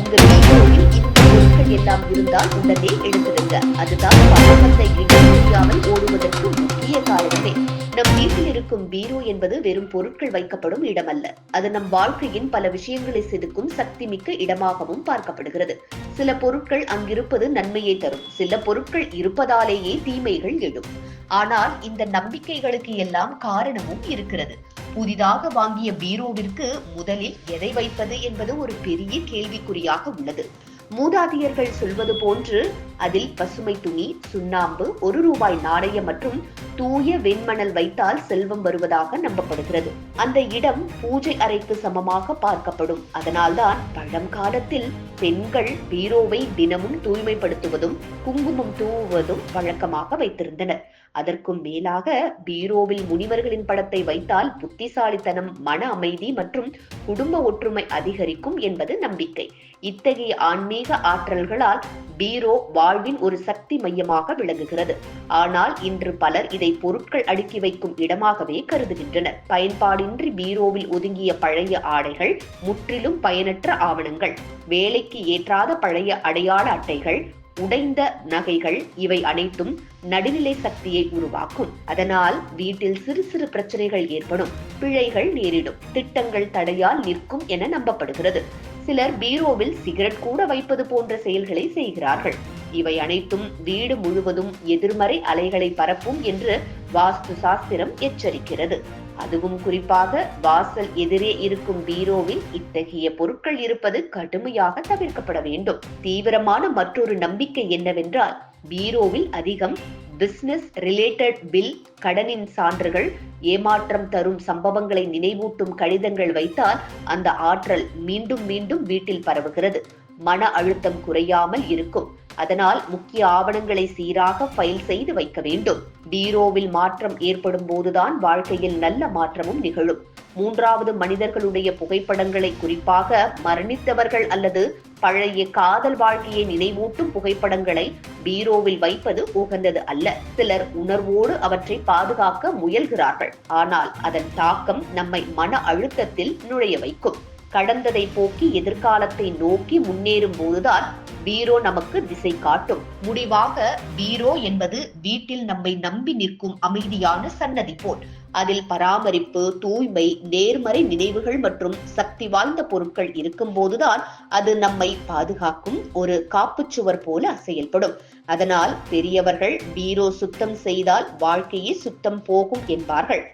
உங்க வீடியோவில் இந்த பொருட்கள் எல்லாம் இருந்தால் உடனே எடுத்துடுங்க அதுதான் பணத்தை இடம் தெரியாமல் ஓடுவதற்கு முக்கிய காரணமே. நம் வீட்டில் இருக்கும் பீரோ என்பது வெறும் பொருட்கள் வைக்கப்படும் இடமல்ல. அது நம் வாழ்க்கையின் பல விஷயங்களை செதுக்கும் சக்தி மிக்க இடமாகவும் பார்க்கப்படுகிறது. சில பொருட்கள் அங்கிருப்பது நன்மையை தரும். சில பொருட்கள் இருப்பதாலேயே தீமைகள் எழும். ஆனால் இந்த நம்பிக்கைகளுக்கு எல்லாம் காரணமும் இருக்கிறது. புதிதாக வாங்கிய பீரோவிற்கு முதலில் எதை வைப்பது என்பது ஒரு பெரிய கேள்விக்குறியாக உள்ளது. மூதாதையர்கள் சொல்வது போன்று அதில் பசுமை துணி சுண்ணாம்பு ஒரு ரூபாய் நாணயம் மற்றும் தூய வெண்மணல் வைத்தால் செல்வம் வருவதாக நம்பப்படுகிறது. அந்த இடம் பூஜை அறைக்கு சமமாக பார்க்கப்படும். அதனால்தான் பழங்காலத்தில் பெண்கள் பீரோவை தினமும் தூய்மைப்படுத்துவதும் குங்குமம் தூவுவதும் வழக்கமாக வைத்திருந்தனர். அதற்கும் மேலாக பீரோவில் முனிவர்களின் படத்தை வைத்தால் புத்திசாலித்தனம் மன அமைதி மற்றும் குடும்ப ஒற்றுமை அதிகரிக்கும் என்பது நம்பிக்கை. இத்தகைய ஆன்மீக ஆற்றல்களால் பீரோ வாழ்வின் ஒரு சக்தி மையமாக விளங்குகிறது. ஆனால் இன்று பலர் இதை பொருட்கள் அடுக்கி வைக்கும் இடமாகவே கருதுகின்றனர். பயன்பாடின்றி பீரோவில் ஒதுங்கிய பழைய ஆடைகள் முற்றிலும் பயனற்ற ஆவணங்கள் வேலைக்கு ஏற்றாத பழைய அடையாள அட்டைகள் உடைந்த நகைகள் இவை அனைத்தும் நடுநிலை சக்தியை உருவாக்கும். அதனால் வீட்டில் சிறு சிறு பிரச்சனைகள் ஏற்படும். பிழைகள் நேரிடும். திட்டங்கள் தடையால் நிற்கும் என நம்பப்படுகிறது. சிலர் பீரோவில் சிகரெட் கூட வைப்பது போன்ற செயல்களை செய்கிறார்கள். இவை அனைத்தும் வீடு முழுவதும் எதிர்மறை அலைகளை பரப்பும் என்று வாஸ்து சாஸ்திரம் எச்சரிக்கிறது. அதுவும் குறிப்பாக வாசல் எதிரே இருக்கும் பீரோவில் இத்தகைய பொருட்கள் இருப்பது கடுமையாக தவிர்க்கப்பட வேண்டும். தீவிரமான மற்றொரு நம்பிக்கை என்னவென்றால் பீரோவில் அதிகம் பிசினஸ் ரிலேட்டட் பில் கடனின் சான்றுகள் ஏமாற்றம் தரும் சம்பவங்களை நினைவூட்டும் கடிதங்கள் வைத்தால் அந்த ஆற்றல் மீண்டும் மீண்டும் வீட்டில் பரவுகிறது. மன அழுத்தம் குறையாமல் இருக்கும். அதனால் முக்கிய ஆவணங்களை சீராக ஃபைல் செய்து வைக்க வேண்டும். பீரோவில் மாற்றம் ஏற்படும் போதுதான் வாழ்க்கையில் நல்ல மாற்றமும் நிகழும். மூன்றாவது மனிதர்களுடைய புகைப்படங்களை குறிப்பாக மரணித்தவர்கள் அல்லது பழைய காதல் வாழ்க்கையை நினைவூட்டும் புகைப்படங்களை பீரோவில் வைப்பது உகந்தது அல்ல. சிலர் உணர்வோடு அவற்றை பாதுகாக்க முயல்கிறார்கள். ஆனால் அதன் தாக்கம் நம்மை மன அழுத்தத்தில் நுழைய வைக்கும். கடந்ததை போக்கி எதிர்காலத்தை நோக்கி முன்னேறும் போதுதான் பீரோ நமக்கு திசை காட்டும். முடிவாக பீரோ என்பது வீட்டில் நம்மை நம்பி நிற்கும் அமைதியான சன்னதி போல். அதில் பராமரிப்பு தூய்மை நேர்மறை நினைவுகள் மற்றும் சக்தி வாய்ந்த பொருட்கள் இருக்கும் போதுதான் அது நம்மை பாதுகாக்கும் ஒரு காப்புச்சுவர் போல செயல்படும் அதனால் பெரியவர்கள் பீரோ சுத்தம் செய்தால் வாழ்க்கையே சுத்தம் போகும் என்பார்கள்.